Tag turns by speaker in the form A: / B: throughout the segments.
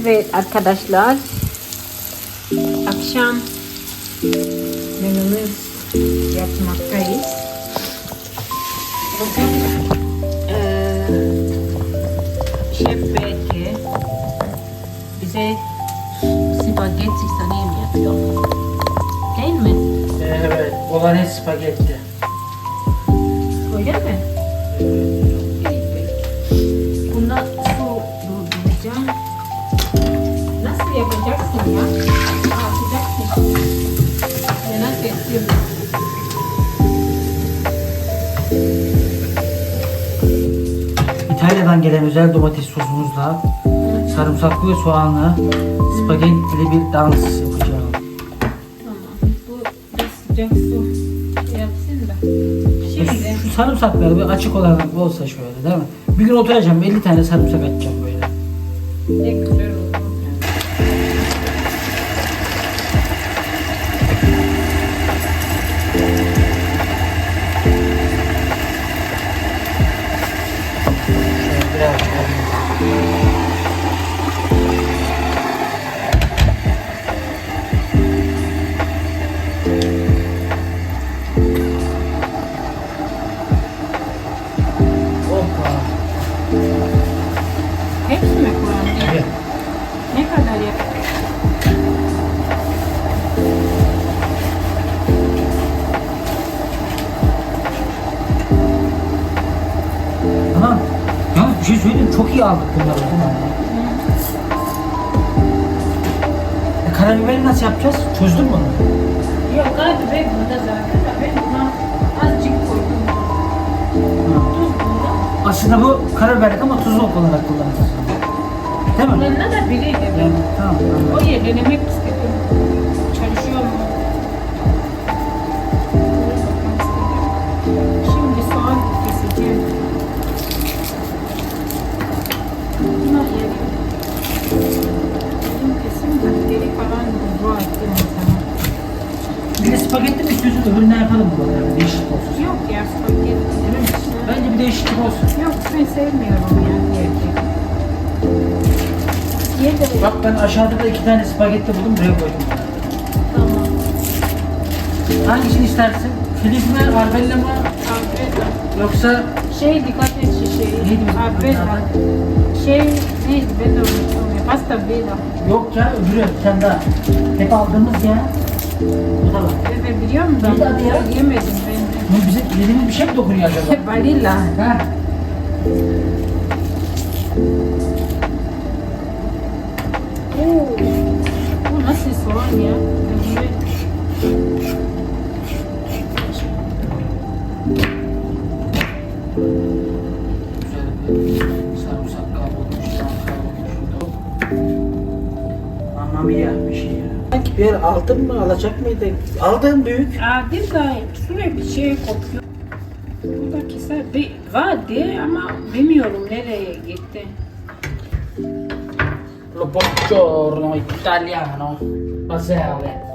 A: Evet arkadaşlar. Akşam menümüz yapmaktayız. Bugün eee Şef Belki bize spagetti sanayım yapıyor. Değil mi?
B: Evet, bolognese spagetti.
A: Öyle mi? Buna
B: İtalya'dan gelen özel domates sosumuzla sarımsaklı ve soğanlı spagettili bir dans yapacağım.
A: Tamam. Bu sıcak su yapsın da. Şimdi
B: Şu sarımsakları bir açık olarak olsa şöyle değil mi? Bir gün oturacağım 50 tane sarımsak atacağım böyle.
A: ne güzel
B: Thank you. Aldık bunları değil mi? E, karabiberi nasıl yapacağız? Çözdün mü onu?
A: Yok abi ben burada zaten de ben buna azıcık koydum. Tuz bunda.
B: Aslında bu karabiberlik ama tuzlu olarak kullanacağız. Değil mi?
A: Kullanılabilir de ben.
B: Yani, tamam, tamam.
A: O yer denemek istedim. Ben sevmiyorum ya diğerleri. Diğerleri
B: Bak ben aşağıda da iki tane spagetti buldum buraya koydum.
A: tamam.
B: Hangisini istersin? Filiz mi, arbella mı?
A: Alfredo.
B: Yoksa
A: Şey dikkat et şu şey.
B: Neydi
A: Alfredo.
B: bunlardan?
A: Şey neydi ben de unuttum ya. Pasta bella.
B: yok ya öbürü sen daha. Hep aldığımız ya. Bu da var.
A: Evet biliyor musun?
B: Neydi adı ya?
A: Yemedim ben de.
B: Bu bize yediğimiz bir şey mi dokunuyor acaba?
A: Vanilla.
B: ha?
A: Oo. Bu nasıl soğan ya?
B: Güzel bir yer aldın mı, alacak mıydın? Aldın büyük.
A: Adil de sürekli şey kokuyor. Pakistan bir var diye eh, ama bilmiyorum nereye gitti.
B: Lo buongiorno italiano, Basile.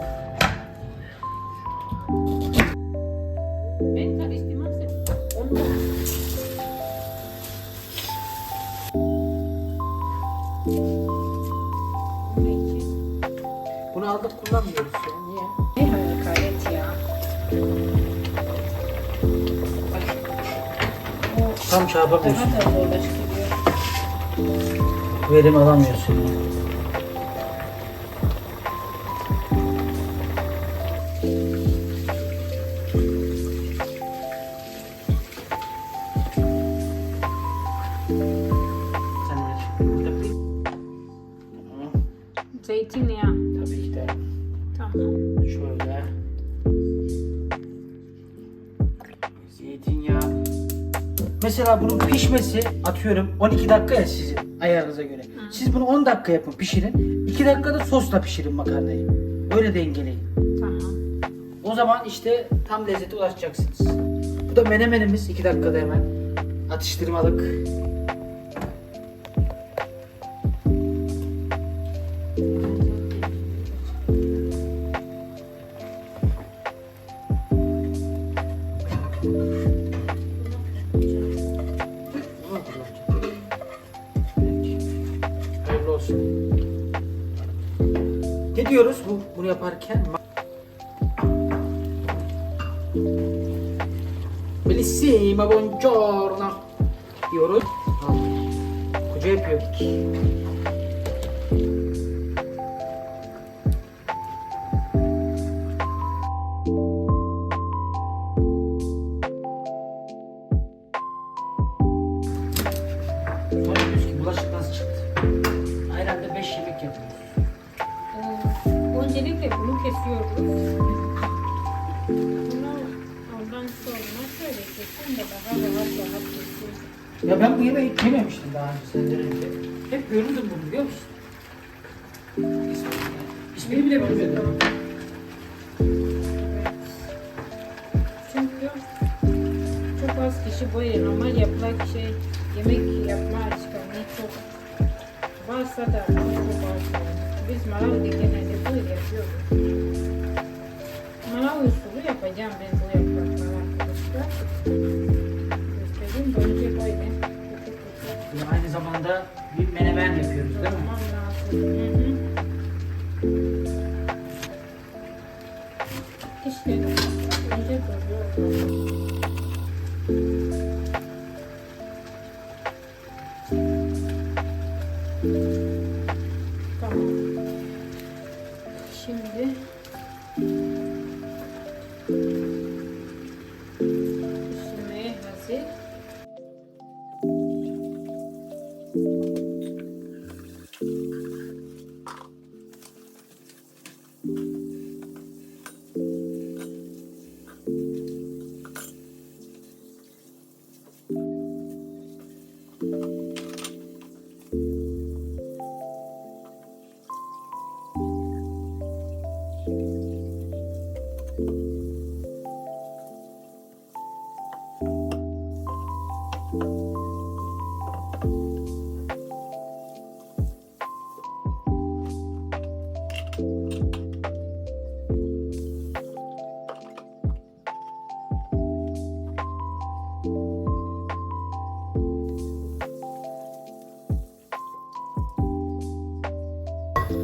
B: Çarpamıyorsun.
A: zorlaştırıyor.
B: Verim alamıyorsun.
A: Zeytinyağı.
B: Tabii ki de
A: Tamam.
B: şöyle. Mesela bunun pişmesi atıyorum 12 dakika ya sizin ayarınıza göre. Siz bunu 10 dakika yapın pişirin. 2 dakikada sosla pişirin makarnayı. Öyle dengeleyin.
A: Tamam.
B: O zaman işte tam lezzete ulaşacaksınız. Bu da menemenimiz 2 dakikada hemen. Atıştırmalık. olsun. Ne diyoruz bu, bunu yaparken? Bellissima, buongiorno. Diyoruz. Koca yapıyor. Ya ben bu yemeği yememiştim daha önce senden önce. Hep görürdüm bunu biliyor musun? İsmini, bile bilmiyordum.
A: Çünkü çok az kişi böyle normal yapılan şey yemek yapma alışkanlığı çok varsa da ama çok az. Biz Malawi'de genelde böyle yapıyoruz. Malawi usulü yapacağım ben bu yaprakları arkadaşlar.
B: Ve aynı zamanda bir menemen yapıyoruz değil mi?
A: Hı hı.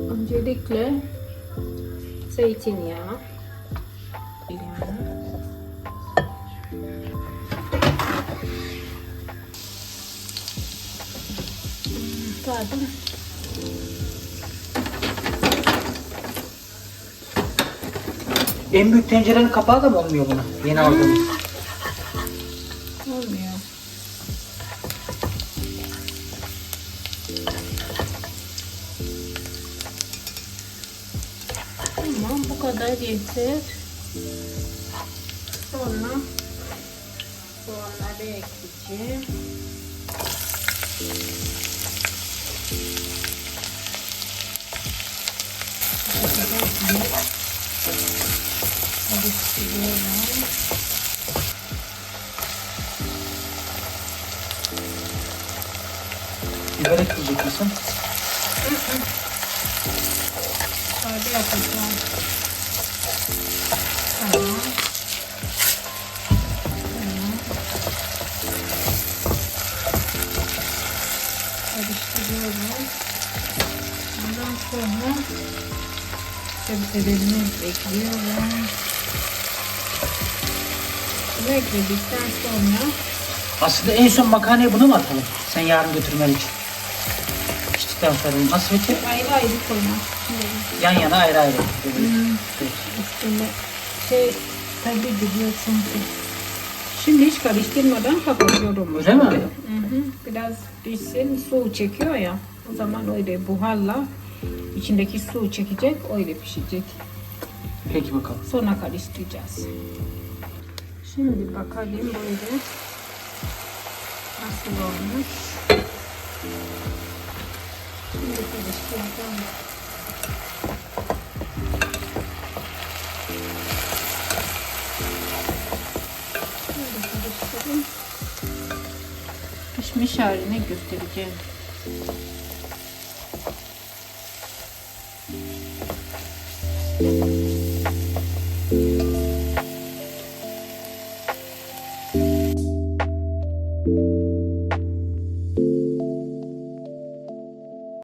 A: Öncelikle zeytinyağı. Yani. Pardon.
B: En büyük tencerenin kapağı da mı olmuyor buna? Yeni aldığımız.
A: Olmuyor. Tamam bu kadar yeter. Sonra soğanları ekleyeceğim. Karıştırıyorum.
B: Biber ekleyecek misin?
A: Sade yapacağım. Tamam. Karıştırıyorum. Ondan sonra sebzelerimi ekliyorum. Bunu ekledikten sonra
B: Aslında en son makarnayı buna mı atalım? Sen yarın götürmen için. Sonra nasıl peki?
A: ayrı ayrı koymak istiyorum.
B: Yan yana ayrı ayrı. Böyle.
A: Hmm. Üstünde şey tabi gidiyor çünkü. Şimdi hiç karıştırmadan kapatıyorum.
B: Öyle mi?
A: Hı hı. Biraz pişsin su çekiyor ya. O zaman öyle buharla içindeki su çekecek öyle pişecek.
B: Peki bakalım.
A: Sonra karıştıracağız. Şimdi bakalım böyle nasıl olmuş. Pişmiş halini göstereceğim.